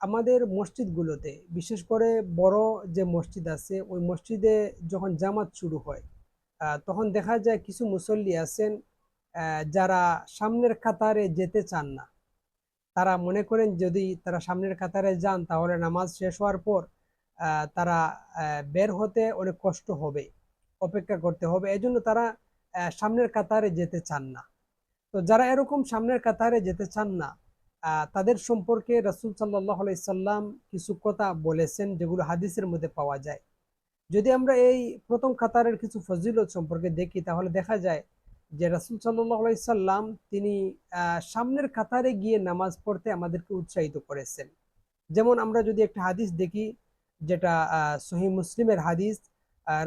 আমাদের মসজিদগুলোতে, বিশেষ করে বড় যে মসজিদ আছে, ওই মসজিদে যখন জামাত শুরু হয় তখন দেখা যায় কিছু মুসল্লি আছেন যারা সামনের কাতারে যেতে চান না। তারা মনে করেন যদি তারা সামনের কাতারে যান, তাহলে নামাজ শেষ হওয়ার পর তারা বের হতে অনেক কষ্ট হবে, অপেক্ষা করতে হবে। এজন্য তারা সামনের কাতারে যেতে চান না। তো যারা এরকম সামনের কাতারে যেতে চান না তাদের সম্পর্কে রাসূল সাল্লাহ সাল্লাম কিছু কথা বলেছেন যেগুলো হাদিসের মধ্যে পাওয়া যায়। যদি আমরা এই প্রথম কাতারের কিছু ফজিলত সম্পর্কে দেখি, তাহলে দেখা যায় যে রাসূল সাল্লাহ সাল্লাম তিনি সামনের কাতারে গিয়ে নামাজ পড়তে আমাদেরকে উৎসাহিত করেছেন। যেমন আমরা যদি একটা হাদিস দেখি, যেটা সহি মুসলিমের হাদিস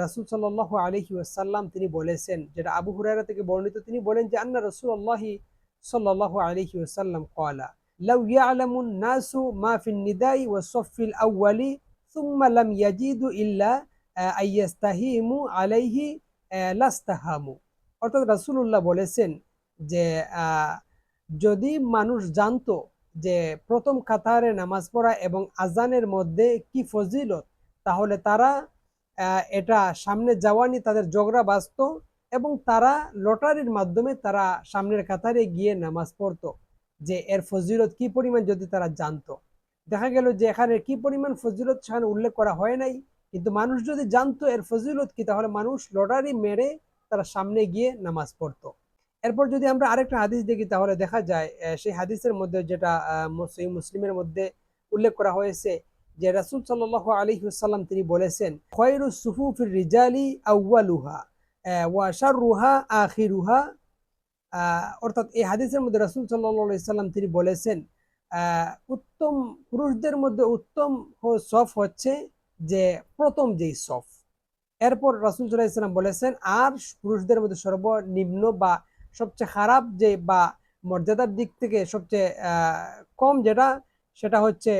রাসূল সাল্লাহ আলহি ওয়াসাল্লাম তিনি বলেছেন, যেটা আবু হুরায়রা থেকে বর্ণিত, তিনি বলেন যে, আন্না রাসূলুল্লাহি সাল্লাল্লাহু আলাইহি ওয়াসাল্লাম ক্বালা। লাউ ইয়ালামু নাসু মা ফিন নিদাই ওয়া সফিল আউয়ালি সুম্মা লাম ইয়াজিদু ইল্লা আইয়াস্তাহিমু আলাইহি লাস্তাহামু অর্থাৎ রাসূলুল্লাহ বলেছেন যে যদি মানুষ জানতো যে প্রথম কাতারে নামাজ পড়া এবং আজানের মধ্যে কি ফজিলত, তাহলে তারা এটা সামনে যাওয়া তাদের ঝগড়া বাঁচত এবং তারা লটারির মাধ্যমে তারা সামনের কাতারে গিয়ে নামাজ পড়তো। যে এর ফজিলত কি পরিমাণ যদি তারা জানতো। দেখা গেল যে এখানে কি পরিমাণ ফজিলত সেখানে উল্লেখ করা হয় নাই কিন্তু মানুষ যদি জানতো এর ফজিলত কি তাহলে মানুষ লটারি মেরে তারা সামনে গিয়ে নামাজ পড়তো। এরপর যদি আমরা আরেকটা হাদিস দেখি তাহলে দেখা যায় সেই হাদিসের মধ্যে যেটা মুসলিম মুসলিমের মধ্যে উল্লেখ করা হয়েছে যে রাসূল সাল্লাল্লাহু আলাইহি ওয়াসাল্লাম তিনি বলেছেন খয়রু সুফুফির রিজালি আউয়ালুহা আহ, ওয়া শাররুহা আখিরুহা অর্থাৎ এই হাদিসের মধ্যে রাসূল সাল্লাল্লাহু আলাইহি সাল্লাম তিনি বলেছেন উত্তম পুরুষদের মধ্যে উত্তম সফ হচ্ছে যে প্রথম যেই সফ। এরপর রাসূল সাল্লাল্লাহু ইসলাম বলেছেন, আর পুরুষদের মধ্যে সর্বনিম্ন বা সবচেয়ে খারাপ যে বা মর্যাদার দিক থেকে সবচেয়ে কম যেটা, সেটা হচ্ছে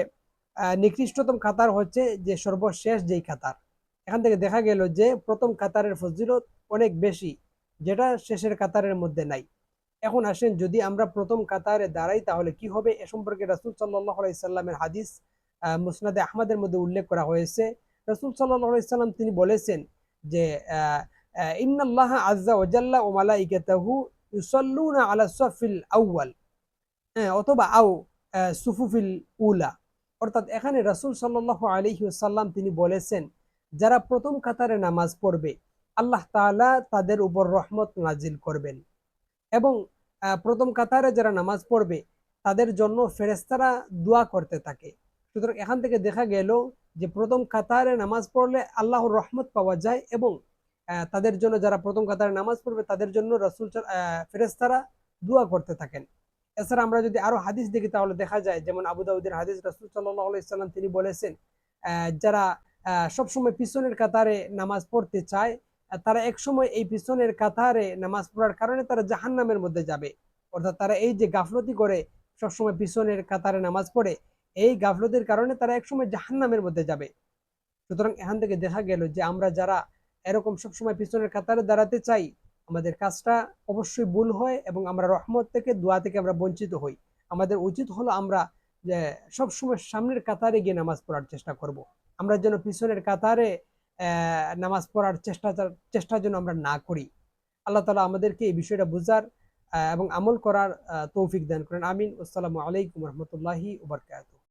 নিকৃষ্টতম কাতার হচ্ছে যে সর্বশেষ যেই কাতার। এখান থেকে দেখা গেল যে প্রথম কাতারের ফজিলত অনেক বেশি, যেটা শেষের কাতারের মধ্যে নাই। এখন আসেন, যদি আমরা প্রথম কাতারে দাঁড়াই, তাহলে কি হবে? এ সম্পর্কে রাসূল সাল্লাল্লাহু আলাইহি সাল্লামের হাদিস মুসনাদে আহমদের মধ্যে উল্লেখ করা হয়েছে। রাসূল সাল্লাল্লাহু আলাইহি সাল্লাম তিনি বলেছেন যে ইন্নাল্লাহ আজ্জা ওয়া জাল্লা ওয়া মালাইকাতাহু ইউসাল্লুনা আলা সাফিল আউয়াল হ্যাঁ অথবা আউ সুফুফিল উলা। অর্থাৎ এখানে রাসূল সাল্লাল্লাহু আলাইহি ওয়াসাল্লাম তিনি বলেছেন, যারা প্রথম কাতারে নামাজ পড়বে, আল্লাহ তাআলা তাদের উপর রহমত নাজিল করবেন। এবং প্রথম কাতারে যারা নামাজ পড়বে, তাদের জন্য ফেরেশতারা দোয়া করতে থাকে। সুতরাং এখান থেকে দেখা গেল যে প্রথম কাতারে নামাজ পড়লে আল্লাহর রহমত পাওয়া যায় এবং তাদের জন্য যারা প্রথম কাতারে নামাজ পড়বে, তাদের জন্য রাসূল ফেরেশতারা দোয়া করতে থাকেন। এছাড়া আমরা যদি আরও হাদিস দেখি, তাহলে দেখা যায়, যেমন আবু দাউদের হাদিস রাসূল সাল্লাল্লাহু আলাইহি সাল্লাম তিনি বলেছেন যারা সবসময় পিছনের কাতারে নামাজ পড়তে চায় তারা একসময় এই পিছনের কাতারে নামাজ পড়ার কারণে তারা জাহান্নামের মধ্যে যাবে। অর্থাৎ তারা এই যে গাফলতি করে, সবসময় পিছনের কাতারে নামাজ পড়ে, এই গাফলতির কারণে তারা একসময় জাহান্নামের মধ্যে যাবে। সুতরাং এখান থেকে দেখা গেল যে আমরা যারা এরকম সবসময় পিছনের কাতারে দাঁড়াতে চাই, আমাদের কাজটা অবশ্যই ভুল হয় এবং আমরা রহমত থেকে, দোয়া থেকে আমরা বঞ্চিত হই। আমাদের উচিত হলো আমরা সবসময় সামনের কাতারে গিয়ে নামাজ পড়ার চেষ্টা করব। আমরা যেন পিছনের কাতারে নামাজ পড়ার চেষ্টা চেষ্টা যেন আমরা না করি। আল্লাহ তালা আমাদেরকে এই বিষয়টা বোঝার এবং আমল করার তৌফিক দান করেন। আমিন। আসসালামু আলাইকুম রহমতুল্লাহি উবরকাত